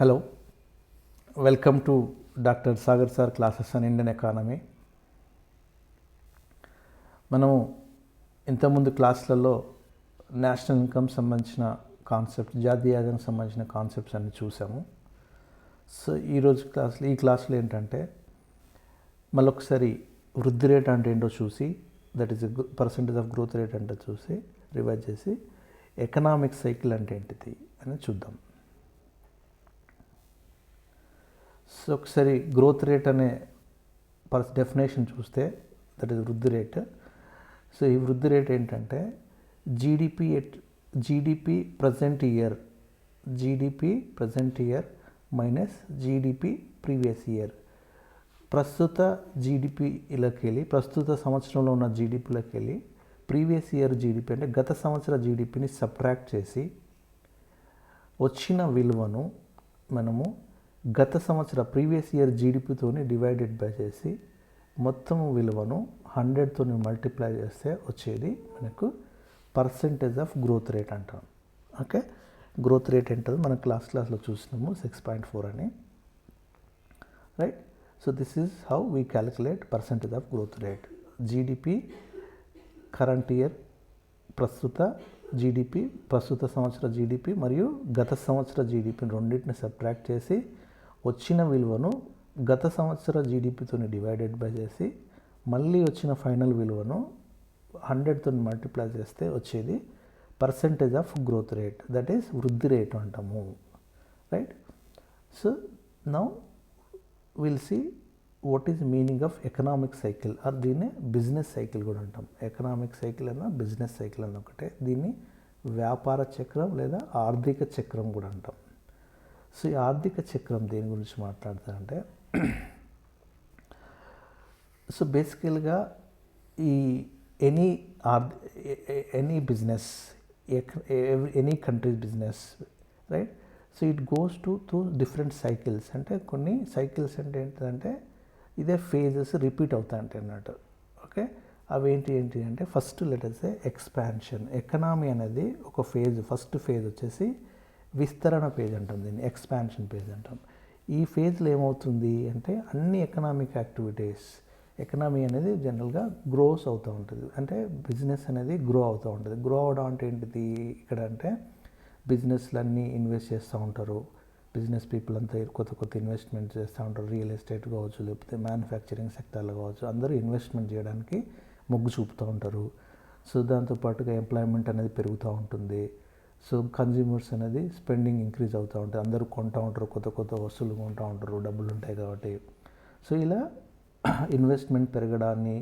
Hello welcome to doctor Sagar sir classes on Indian economy మనము ఇంతకుముందు క్లాసులలో national income సంబంధించిన కాన్సెప్ట్ జాతీయ ఆదాయానికి సంబంధించిన కాన్సెప్ట్స్ అన్ని చూసాము. సో ఈరోజు క్లాస్లో ఈ క్లాసులు ఏంటంటే మళ్ళొకసారి వృద్ధి రేట్ అంటే ఏంటో చూసి that is percentage of growth rate అంటే చూసి రివైజ్ చేసి ఎకనామిక్ సైకిల్ అంటే ఏంటిది అని చూద్దాం. సో ఒకసారి గ్రోత్ రేట్ అనే పర్స్ డెఫినేషన్ చూస్తే దట్ ఈస్ వృద్ధి రేట్ సో ఈ వృద్ధి రేట్ ఏంటంటే GDP at GDP present year GDP present year minus GDP previous year ప్రస్తుత జీడిపిలోకి వెళ్ళి ప్రస్తుత సంవత్సరంలో ఉన్న జీడిపిలోకి వెళ్ళి ప్రీవియస్ ఇయర్ జీడిపి అంటే గత సంవత్సర జీడిపిని సబ్ట్రాక్ట్ చేసి వచ్చిన విలువను మనము గత సంవత్సర ప్రీవియస్ ఇయర్ జీడిపితోని డివైడెడ్ బై చేసి మొత్తం విలువను హండ్రెడ్తో మల్టిప్లై చేస్తే వచ్చేది మనకు పర్సంటేజ్ ఆఫ్ గ్రోత్ రేట్ అంటాం. ఓకే గ్రోత్ రేట్ ఏంటో మనం క్లాస్ క్లాస్లో చూసినాము సిక్స్ పాయింట్ ఫోర్ అని. Right so this is how we calculate percentage of growth rate GDP current year ప్రస్తుత జీడిపి ప్రస్తుత సంవత్సర జీడిపి మరియు గత సంవత్సర జీడిపి రెండింటిని సబ్ట్రాక్ట్ చేసి వచ్చిన విలువను గత సంవత్సర జీడిపితో డివైడెడ్ బై చేసి మళ్ళీ వచ్చిన ఫైనల్ విలువను హండ్రెడ్తో మల్టిప్లై చేస్తే వచ్చేది percentage of growth rate that is వృద్ధి రేటు అంటాము. Right so now will see what is meaning of economic cycle or దీన్ని బిజినెస్ సైకిల్ కూడా అంటాం. ఎకనామిక్ సైకిల్ అన్న బిజినెస్ సైకిల్ అన్న ఒకటే. దీన్ని వ్యాపార చక్రం లేదా ఆర్థిక చక్రం కూడా అంటాం. సో ఈ ఆర్థిక చక్రం దేని గురించి మాట్లాడతారంటే సో బేసికల్గా ఈ any or any business any countries business right? So it goes to through different cycles. అంటే కొన్ని సైకిల్స్ అంటే ఏంటంటే ఇదే ఫేజెస్ రిపీట్ అవుతాయి అంటే అన్నట్టు. ఓకే? అవి ఏంటి ఏంటి అంటే ఫస్ట్ లెటర్స్ ఎక్స్పాన్షన్. ఎకనామీ అనేది ఒక ఫేజ్ ఫస్ట్ ఫేజ్ వచ్చేసి విస్తరణ పేజ్ అంటాం దీన్ని ఎక్స్పాన్షన్ పేజ్ అంటాం. ఈ ఫేజ్లో ఏమవుతుంది అంటే అన్ని ఎకనామిక్ యాక్టివిటీస్ ఎకనామీ అనేది జనరల్గా గ్రోస్ అవుతూ ఉంటుంది. అంటే బిజినెస్ అనేది గ్రో అవుతూ ఉంటుంది. గ్రో అవడం అంటే ఏంటిది? ఇక్కడ అంటే బిజినెస్లన్నీ ఇన్వెస్ట్ చేస్తూ ఉంటారు. బిజినెస్ పీపుల్ అంతా కొత్త కొత్త ఇన్వెస్ట్మెంట్ చేస్తూ ఉంటారు. రియల్ ఎస్టేట్ కావచ్చు లేకపోతే మ్యానుఫ్యాక్చరింగ్ సెక్టర్లో కావచ్చు. అందరూ ఇన్వెస్ట్మెంట్ చేయడానికి మొగ్గు చూపుతూ ఉంటారు. సో దాంతోపాటుగా ఎంప్లాయ్మెంట్ అనేది పెరుగుతూ ఉంటుంది. సో కన్జ్యూమర్స్ అనేది స్పెండింగ్ ఇంక్రీజ్ అవుతూ ఉంటుంది అందరూ కొంటూ ఉంటారు కొత్త కొత్త వస్తువులు కొంటూ ఉంటారు డబ్బులు ఉంటాయి కాబట్టి. సో ఇలా ఇన్వెస్ట్మెంట్ పెరగడాన్ని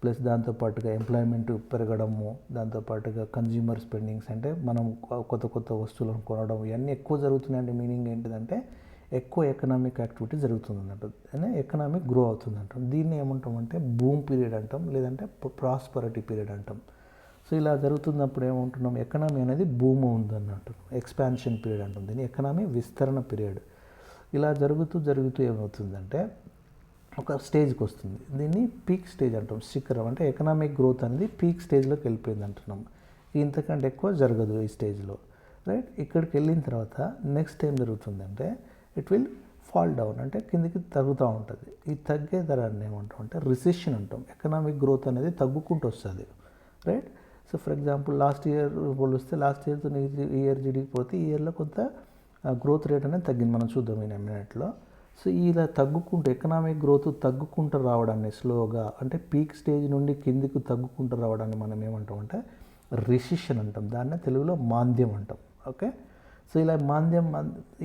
ప్లస్ దాంతోపాటుగా ఎంప్లాయ్మెంట్ పెరగడము దాంతోపాటుగా కన్జ్యూమర్ స్పెండింగ్స్ అంటే మనం కొత్త కొత్త వస్తువులను కొనడం ఇవన్నీ ఎక్కువ జరుగుతున్నాయంటే మీనింగ్ ఏంటిదంటే ఎక్కువ ఎకనామిక్ యాక్టివిటీ జరుగుతుంది అన్నట్టు అంటే ఎకనామిక్ గ్రో అవుతుంది అంటాం దీన్ని ఏమంటాం అంటే బూమ్ పీరియడ్ అంటాం లేదంటే ప్రాస్పరిటీ పీరియడ్ అంటాం. సో ఇలా జరుగుతున్నప్పుడు ఏమంటున్నాం? ఎకనామీ అనేది భూమి ఉందన్నట్టు. ఎక్స్పాన్షన్ పీరియడ్ అంటాం దీన్ని ఎకనామీ విస్తరణ పీరియడ్. ఇలా జరుగుతూ జరుగుతూ ఏమవుతుందంటే ఒక స్టేజ్కి వస్తుంది. దీన్ని పీక్ స్టేజ్ అంటాం శిఖరం. అంటే ఎకనామిక్ గ్రోత్ అనేది పీక్ స్టేజ్లోకి వెళ్ళిపోయింది అంటున్నాం. ఇంతకంటే ఎక్కువ జరగదు ఈ స్టేజ్లో. రైట్? ఇక్కడికి వెళ్ళిన తర్వాత నెక్స్ట్ ఏం జరుగుతుందంటే ఇట్ విల్ ఫాల్ డౌన్. అంటే కిందికి తగ్గుతూ ఉంటుంది. ఈ తగ్గే ధరాన్ని ఏమంటాం అంటే రిసెషన్ అంటాం. ఎకనామిక్ గ్రోత్ అనేది తగ్గుకుంటూ వస్తుంది. Right? So for example last year పోలిస్తే లాస్ట్ ఇయర్తో ఈ ఇయర్ జీడీపీ పోతే ఈ ఇయర్లో కొంత గ్రోత్ రేట్ అనేది తగ్గింది. మనం చూద్దాం ఈ మినిట్లో సో ఇలా తగ్గుకుంటూ ఎకనామిక్ గ్రోత్ తగ్గుకుంటూ రావడాన్ని స్లోగా అంటే పీక్ స్టేజ్ నుండి కిందికి తగ్గుకుంటూ రావడాన్ని మనం ఏమంటాం అంటే రిసిషన్ అంటాం. దాన్నే తెలుగులో మాంద్యం అంటాం. ఓకే సో ఇలా మాంద్యం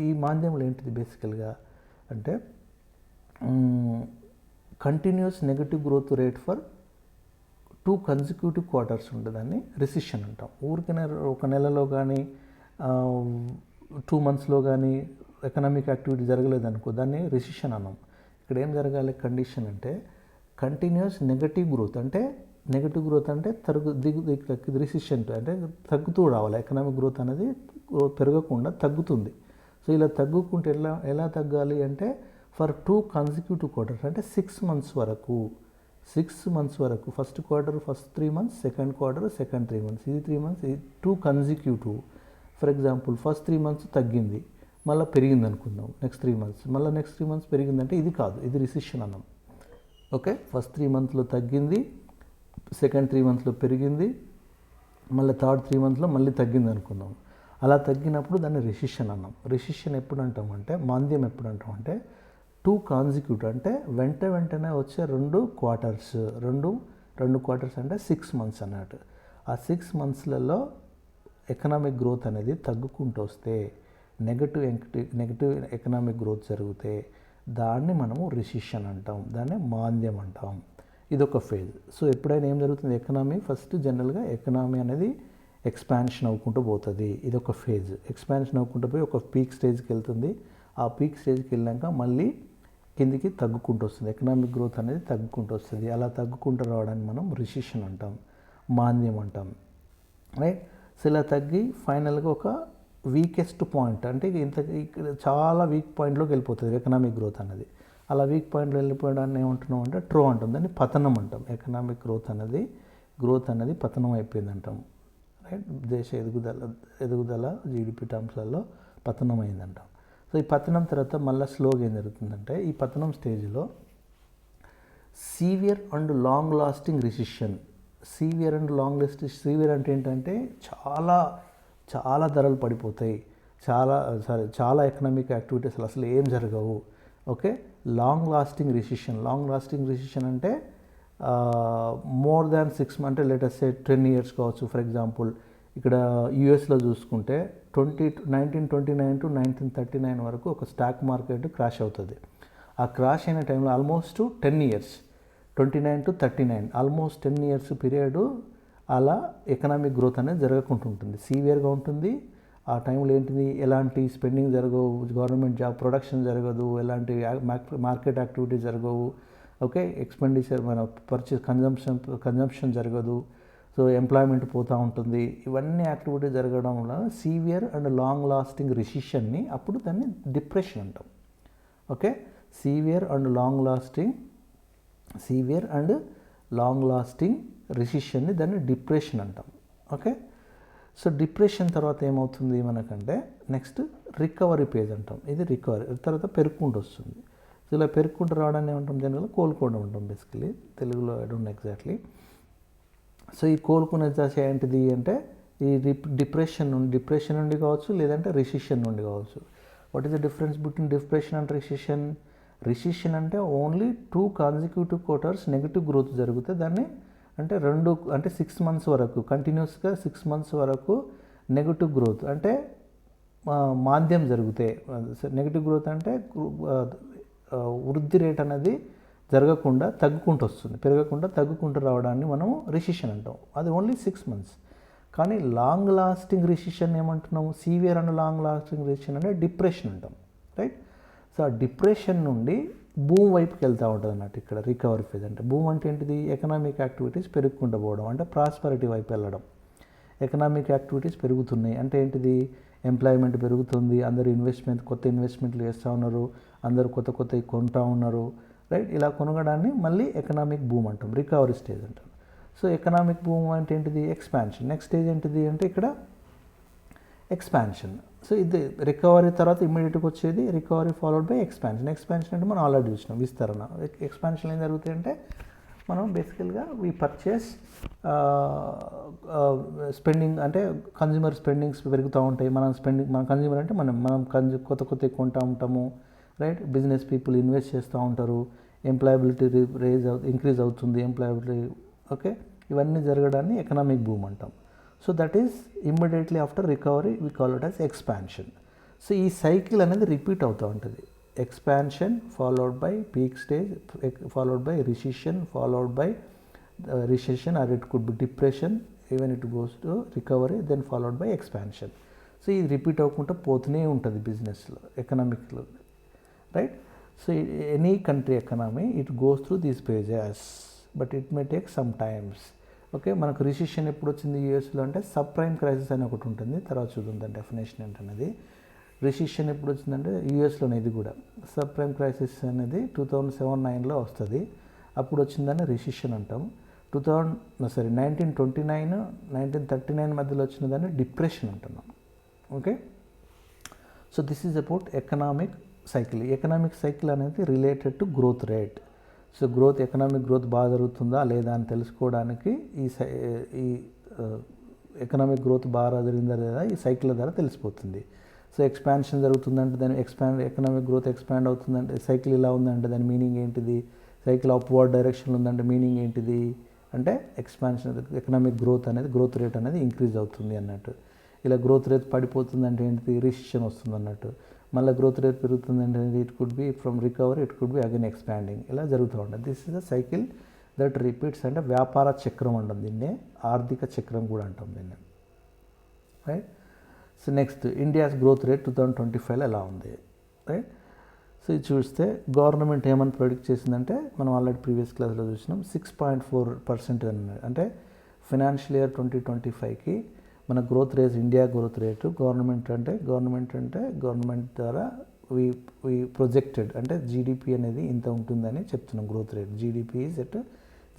ఈ మాంద్యంలో ఏంటిది బేసికల్గా అంటే continuous negative growth rate for two consecutive quarters ఉంటుందని రిసిషన్ అంటాం. ఊరికనే ఒక నెలలో కానీ టూ మంత్స్లో కానీ ఎకనామిక్ యాక్టివిటీ జరగలేదు అనుకో దాన్ని రిసిషన్ అన్నాం. ఇక్కడ ఏం జరగాలి? కండిషన్ అంటే కంటిన్యూస్ నెగటివ్ గ్రోత్ అంటే నెగటివ్ గ్రోత్ అంటే తరుగు దిగు రిసిషన్ అంటే తగ్గుతూ రావాలి. ఎకనామిక్ గ్రోత్ అనేది పెరగకుండా తగ్గుతుంది. సో ఇలా తగ్గుకుంటే ఎలా ఎలా తగ్గాలి అంటే ఫర్ టూ కన్సిక్యూటివ్ క్వార్టర్స్ అంటే సిక్స్ మంత్స్ వరకు సిక్స్ మంత్స్ వరకు first quarter first three months second quarter second three months. ఇది త్రీ మంత్స్ ఇది two consecutive for example first three months తగ్గింది మళ్ళీ పెరిగింది అనుకుందాం నెక్స్ట్ త్రీ మంత్స్ మళ్ళీ నెక్స్ట్ త్రీ మంత్స్ పెరిగిందంటే ఇది కాదు ఇది రిసిషన్ అన్నాం. ఓకే ఫస్ట్ త్రీ మంత్లో తగ్గింది సెకండ్ త్రీ మంత్స్లో పెరిగింది మళ్ళీ థర్డ్ త్రీ మంత్స్లో మళ్ళీ తగ్గింది అనుకుందాం. అలా తగ్గినప్పుడు దాన్ని రిసిషన్ అన్నాం. రిసిషన్ ఎప్పుడు అంటామంటే మాంద్యం ఎప్పుడు అంటామంటే టూ కాన్సిక్యూట్ అంటే వెంట వెంటనే వచ్చే రెండు క్వార్టర్స్ రెండు రెండు క్వార్టర్స్ అంటే సిక్స్ మంత్స్ అన్నట్టు. ఆ సిక్స్ మంత్స్లలో ఎకనామిక్ గ్రోత్ అనేది తగ్గుకుంటూ వస్తే నెగటివ్ నెగటివ్ ఎకనామిక్ గ్రోత్ జరిగితే దాన్ని మనము రిసిషన్ అంటాం దాన్ని మాంద్యం అంటాం. ఇది ఒక ఫేజ్ సో ఎప్పుడైనా ఏం జరుగుతుంది? ఎకనామీ ఫస్ట్ జనరల్గా ఎకనామీ అనేది ఎక్స్పాన్షన్ అవ్వుకుంటూ పోతుంది. ఇది ఒక ఫేజ్ ఎక్స్పాన్షన్ అవ్వుకుంటూ పోయి ఒక పీక్ స్టేజ్కి వెళ్తుంది. ఆ పీక్ స్టేజ్కి వెళ్ళాక మళ్ళీ కిందికి తగ్గుకుంటూ వస్తుంది ఎకనామిక్ గ్రోత్ అనేది తగ్గుకుంటూ వస్తుంది అలా తగ్గుకుంటూ రావడానికి మనం రిసిషన్ అంటాం మాంద్యం అంటాం. రైట్? సో ఇలా తగ్గి ఫైనల్గా ఒక వీకెస్ట్ పాయింట్ అంటే ఇంత ఇక్కడ చాలా వీక్ పాయింట్లోకి వెళ్ళిపోతుంది ఎకనామిక్ గ్రోత్ అనేది. అలా వీక్ పాయింట్లో వెళ్ళిపోవడాన్ని ఏమంటున్నాం అంటే ట్రో అంటాం. దాన్ని పతనం అంటాం. ఎకనామిక్ గ్రోత్ అనేది గ్రోత్ అనేది పతనం అయిపోయింది అంటాం రైట్? దేశ ఎదుగుదల ఎదుగుదల జీడిపి టర్మ్స్లలో పతనం అయిందంటాం సో ఈ పతనం తర్వాత మళ్ళీ స్లోగా ఏం జరుగుతుందంటే ఈ పతనం స్టేజ్లో severe and long lasting recession. Severe and long last severe అంటే ఏంటంటే చాలా చాలా ధరలు పడిపోతాయి. చాలా సారీ చాలా ఎకనామిక్ యాక్టివిటీస్ అసలు ఏం జరగవు. Okay? Long lasting recession. Long lasting recession అంటే మోర్ దాన్ సిక్స్ అంటే లేటెస్ట్ టెన్ ఇయర్స్ కావచ్చు ఫర్ ఎగ్జాంపుల్. ఇక్కడ యూఎస్లో చూసుకుంటే twenty nineteen twenty nine to nineteen thirty nine వరకు ఒక స్టాక్ మార్కెట్ క్రాష్ అవుతుంది. ఆ క్రాష్ అయిన టైంలో almost ten years twenty nine to thirty nine almost ten years period అలా ఎకనామిక్ గ్రోత్ అనేది జరగకుండా ఉంటుంది. సీవియర్గా ఉంటుంది. ఆ టైంలో ఏంటిది? ఎలాంటి స్పెండింగ్ జరగవు గవర్నమెంట్ జాబ్ ప్రొడక్షన్ జరగదు ఎలాంటి మార్కెట్ యాక్టివిటీ జరగవు ఓకే? ఎక్స్పెండిచర్ మన పర్చేస్ కన్జంప్షన్ కన్జంప్షన్ జరగదు. సో ఎంప్లాయ్మెంట్ పోతూ ఉంటుంది. ఇవన్నీ యాక్టివిటీ జరగడం వల్ల సీవియర్ అండ్ లాంగ్ లాస్టింగ్ రిసిషన్ని అప్పుడు దాన్ని డిప్రెషన్ అంటాం. Okay? Severe and long lasting severe and long lasting రిసిషన్ని దాన్ని డిప్రెషన్ అంటాం. ఓకే? సో డిప్రెషన్ తర్వాత ఏమవుతుంది మనకంటే నెక్స్ట్ రికవరీ పేజ్ అంటాం. ఇది రికవరీ తర్వాత పెరుక్కుంటూ వస్తుంది. ఇలా పెరుక్కుంటూ రావడానికి ఏమంటాం జనరల్గా కోలుకోవడం ఉంటాం బేసికలీ. తెలుగులో ఐ డోంట్ ఎగ్జాక్ట్లీ. సో ఈ కోలుకునే దశ ఏంటిది అంటే ఈ డిప్రెషన్ నుండి డిప్రెషన్ నుండి కావచ్చు లేదంటే రిసిషన్ నుండి కావచ్చు. What is the difference between depression and recession recession అంటే only two consecutive quarters negative growth జరిగితే దాన్ని అంటే రెండు అంటే సిక్స్ మంత్స్ వరకు కంటిన్యూస్గా సిక్స్ మంత్స్ వరకు నెగిటివ్ గ్రోత్ అంటే మాంద్యం జరిగితే నెగిటివ్ గ్రోత్ అంటే వృద్ధి రేట్ అనేది జరగకుండా తగ్గుకుంటూ వస్తుంది పెరగకుండా తగ్గుకుంటూ రావడాన్ని మనం రిసిషన్ అంటాం. అది ఓన్లీ సిక్స్ మంత్స్ కానీ long lasting recession ఏమంటున్నాము? Severe and long lasting recession అంటే డిప్రెషన్ అంటాం. రైట్ సో ఆ డిప్రెషన్ నుండి భూమ్ వైపుకి వెళ్తూ ఉంటుంది అన్నట్టు ఇక్కడ రికవరీ ఫేజ్ అంటే. భూమ్ అంటే ఏంటిది? ఎకనామిక్ యాక్టివిటీస్ పెరుగుకుంటూ పోవడం అంటే ప్రాస్పరిటీ వైపు వెళ్ళడం. ఎకనామిక్ యాక్టివిటీస్ పెరుగుతున్నాయి. అంటే ఏంటిది? ఎంప్లాయ్మెంట్ పెరుగుతుంది. అందరు ఇన్వెస్ట్మెంట్ కొత్త ఇన్వెస్ట్మెంట్లు చేస్తూ ఉన్నారు. అందరూ కొత్త కొత్తవి కొంటూ ఉన్నారు. రైట్? ఇలా కొనగడాన్ని మళ్ళీ ఎకనామిక్ బూమ్ అంటాం రికవరీ స్టేజ్ అంటాం. సో ఎకనామిక్ బూమ్ అంటే ఏంటిది? ఎక్స్పాన్షన్. నెక్స్ట్ స్టేజ్ ఏంటిది అంటే ఇక్కడ ఎక్స్పాన్షన్. సో ఇది రికవరీ తర్వాత ఇమ్మీడియట్గా వచ్చేది recovery followed by expansion. Expansion అంటే మనం ఆల్రెడీ చూసినాం విస్తరణ. ఎక్స్పాన్షన్ ఏం జరుగుతాయి అంటే మనం బేసికల్గా వీ పర్చేస్ స్పెండింగ్ అంటే కన్జ్యూమర్ స్పెండింగ్స్ పెరుగుతూ ఉంటాయి. మనం స్పెండింగ్ మన కన్జ్యూమర్ అంటే మనం మనం కన్జ్యూ కొత్త కొత్త కొంటూ ఉంటాము. రైట్ బిజినెస్ పీపుల్ ఇన్వెస్ట్ చేస్తూ ఉంటారు. ఎంప్లాయబిలిటీ రేజ్ ఇంక్రీజ్ అవుతుంది ఎంప్లాయబిలిటీ ఓకే ఇవన్నీ జరగడాన్ని ఎకనామిక్ బూమ్ అంటాం. So that is immediately after recovery we call it as expansion so ఈ సైకిల్ అనేది రిపీట్ అవుతూ ఉంటుంది. Expansion followed by peak stage followed by recession followed by recession or it could be depression even it goes to recovery then followed by expansion so ఇది repeat అవ్వకుండా పోతూనే ఉంటుంది బిజినెస్లో ఎకనామిక్లో right so any country economy it goes through these phases but it may take some times okay మనకు recession ఎప్పుడు వచ్చింది యూఎస్లో అంటే సబ్ ప్రైమ్ క్రైసిస్ అని ఒకటి ఉంటుంది. తర్వాత చూద్దాం దాని డెఫినేషన్ ఏంటనేది. రిసెషన్ ఎప్పుడు వచ్చిందంటే యూఎస్లోనే ఇది కూడా. సబ్ ప్రైమ్ క్రైసిస్ అనేది టూ థౌజండ్ సెవెన్ నైన్లో వస్తుంది. అప్పుడు వచ్చిందని రిసిషన్ అంటాం. Two thousand sorry nineteen twenty nine nineteen thirty nine మధ్యలో వచ్చిన దాన్ని డిప్రెషన్ అంటున్నాం. Okay so this is about economic cycle economic cycle అనేది related to growth rate so growth economic growth బాగా జరుగుతుందా లేదా అని తెలుసుకోవడానికి ఈ సై ఈ ఎకనామిక్ గ్రోత్ బాగా జరిగిందా లేదా ఈ సైకిల్ ద్వారా తెలిసిపోతుంది. సో ఎక్స్పాన్షన్ జరుగుతుందంటే దాని ఎక్స్పాండ్ ఎకనామిక్ గ్రోత్ ఎక్స్పాండ్ అవుతుందంటే సైకిల్ ఇలా ఉందంటే దాని మీనింగ్ ఏంటిది? సైకిల్ అప్వర్డ్ డైరెక్షన్లో ఉందంటే మీనింగ్ ఏంటిది? అంటే ఎక్స్పాన్షన్ ఎకనామిక్ గ్రోత్ అనేది గ్రోత్ రేట్ అనేది ఇంక్రీజ్ అవుతుంది అన్నట్టు. ఇలా గ్రోత్ రేట్ పడిపోతుంది అంటే ఏంటిది? రిసిషన్ వస్తుంది అన్నట్టు. మళ్ళీ గ్రోత్ రేట్ పెరుగుతుంది అంటే it could be from recover it could be again expanding ఇలా జరుగుతూ ఉంటుంది. This is a cycle that repeats అంటే వ్యాపార చక్రం అంటాం దీన్నే. ఆర్థిక చక్రం కూడా అంటాం దీన్ని. Right so next India's growth rate two thousand twenty ఫైవ్లో ఎలా ఉంది? రైట్ సో ఇది చూస్తే గవర్నమెంట్ ఏమని ప్రొడిక్ట్ చేసిందంటే మనం ఆల్రెడీ ప్రీవియస్ క్లాస్లో చూసినాం సిక్స్ పాయింట్ ఫోర్ పర్సెంట్ అంటే ఫినాన్షియల్ ఇయర్ ట్వంటీ ట్వంటీ ఫైవ్కి మన growth rate India growth rate government అంటే గవర్నమెంట్ అంటే గవర్నమెంట్ ద్వారా వి వి ప్రొజెక్టెడ్ అంటే జీడిపి అనేది ఇంత ఉంటుందని చెప్తున్నాం growth rate GDP is at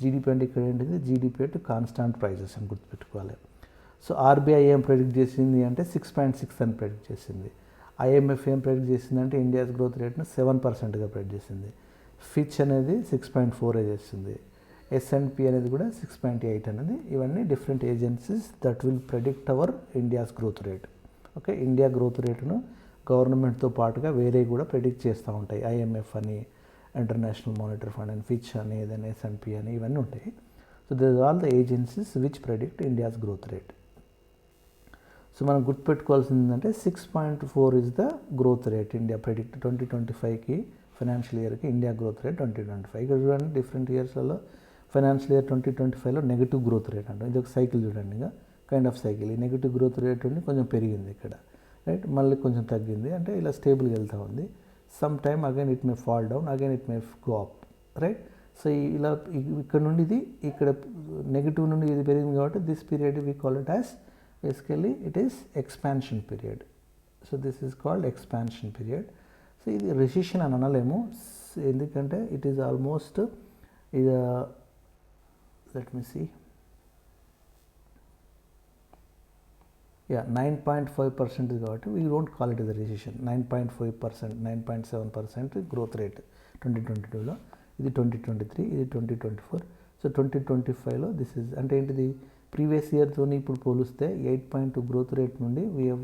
GDP అంటే ఇక్కడ ఏంటిది? జీడిపి ఎట్ కాన్స్టాంట్ ప్రైజెస్ అని గుర్తుపెట్టుకోవాలి. సో ఆర్బీఐ ఏం ప్రెడిక్ట్ చేసింది అంటే సిక్స్ పాయింట్ సిక్స్ అని ప్రెడిక్ట్ చేసింది. ఐఎంఎఫ్ ఏం ప్రెడిక్ట్ చేసిందంటే ఇండియాస్ గ్రోత్ రేట్ను సెవెన్ పర్సెంట్గా ప్రెడిక్ట్ చేసింది. ఫిచ్ అనేది six point four S and P అనేది కూడా సిక్స్ పాయింట్ ఎయిట్ అనేది ఇవన్నీ different agencies that will predict our India's growth rate okay India growth రేటును గవర్నమెంట్తో పాటుగా వేరే కూడా ప్రెడిక్ట్ చేస్తూ ఉంటాయి. ఐఎంఎఫ్ అని ఇంటర్నేషనల్ మానిటరీ ఫండ్ అని ఫిచ్ అని ఏదైనా ఎస్ఎన్పి అని ఇవన్నీ ఉంటాయి. So this all the agencies which predict India's growth rate so మనం గుర్తుపెట్టుకోవాల్సింది ఏంటంటే six point four is the growth rate India predict twenty twenty ఫైవ్కి ఫైనాన్షియల్ ఇయర్కి India growth rate twenty twenty five ఇక్కడ చూడండి డిఫరెంట్ ఇయర్స్లలో ఫైనాన్షియల్ ఇయర్ ట్వంటీ ట్వంటీ ఫైవ్లో negative growth rate అంటాం. ఇది ఒక సైకిల్ చూడండి ఇంకా. Kind of cycle. ఈ నెగిటివ్ గ్రోత్ రేట్ ఉండి కొంచెం పెరిగింది ఇక్కడ. రైట్? మళ్ళీ కొంచెం తగ్గింది. అంటే ఇలా స్టేబుల్గా వెళ్తూ ఉంది. Some time again it may fall down again it may go up. Right? So ఇలా ఇక్కడ నుండి ఇది ఇక్కడ నెగిటివ్ నుండి ఇది పెరిగింది కాబట్టి this period we call it as basically it is expansion period so this is called expansion period so ఇది రెసిషన్ అని అనలేము. ఎందుకంటే ఇట్ ఈస్ ఆల్మోస్ట్ ఇది let me see yeah nine point five percent కాబట్టి we don't call it is recession nine point five percent nine point seven percent growth rate twenty twenty టూలో ఇది twenty twenty three ఇది twenty twenty four so twenty twenty ఫైవ్లో this is అంటే ఏంటిది? Previous ఇయర్తో ఇప్పుడు పోలిస్తే eight point two growth rate నుండి we have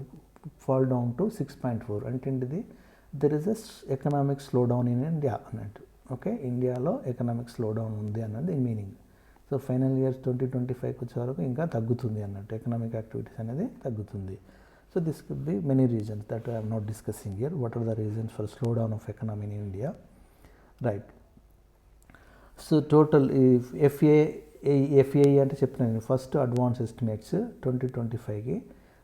fall down to six point four అంటే ఏంటిది? There is a economic slow down in India అన్నట్టు. ఓకే ఇండియాలో ఎకనామిక్ స్లో డౌన్ ఉంది అన్నది meaning so final years twenty twenty ఫైవ్కి వచ్చే వరకు ఇంకా తగ్గుతుంది అన్నట్టు ఎకనామిక్ యాక్టివిటీస్ అనేది తగ్గుతుంది. So this could be many reasons that I'm not discussing here what are the reasons for slow down of economy in India right so total ఈ FA FAE అంటే చెప్తున్నాను first advance estimates twenty twenty ఫైవ్కి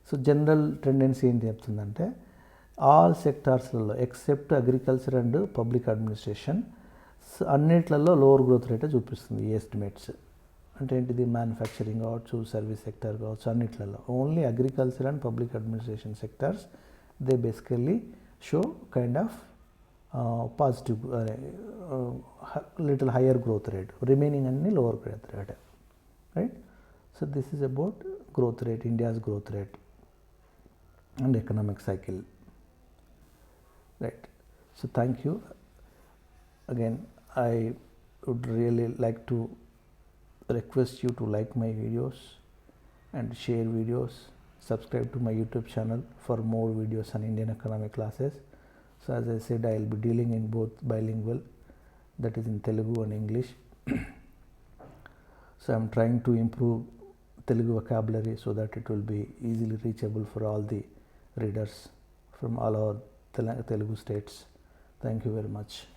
so general tendency ఏంటి చెప్తుందంటే all సెక్టార్స్లలో except agriculture and public administration అన్నిట్లలో lower growth రేటే చూపిస్తుంది ఈ ఎస్టిమేట్స్ అంటే ఏంటిది మ్యానుఫ్యాక్చరింగ్ కావచ్చు సర్వీస్ సెక్టర్ కావచ్చు అన్నిట్లలో only agriculture and public administration sectors they basically show kind of positive little higher growth rate remaining అన్ని lower growth rate right so this is about growth rate India's growth rate and economic cycle right so thank you again i would really like to request you to like my videos and share videos. Subscribe to my youtube channel for more videos on indian economic classes. So as i said i will be dealing in both bilingual that is in telugu and english. So i'm trying to improve telugu vocabulary so that it will be easily reachable for all the readers from all our Tel- telugu states. Thank you very much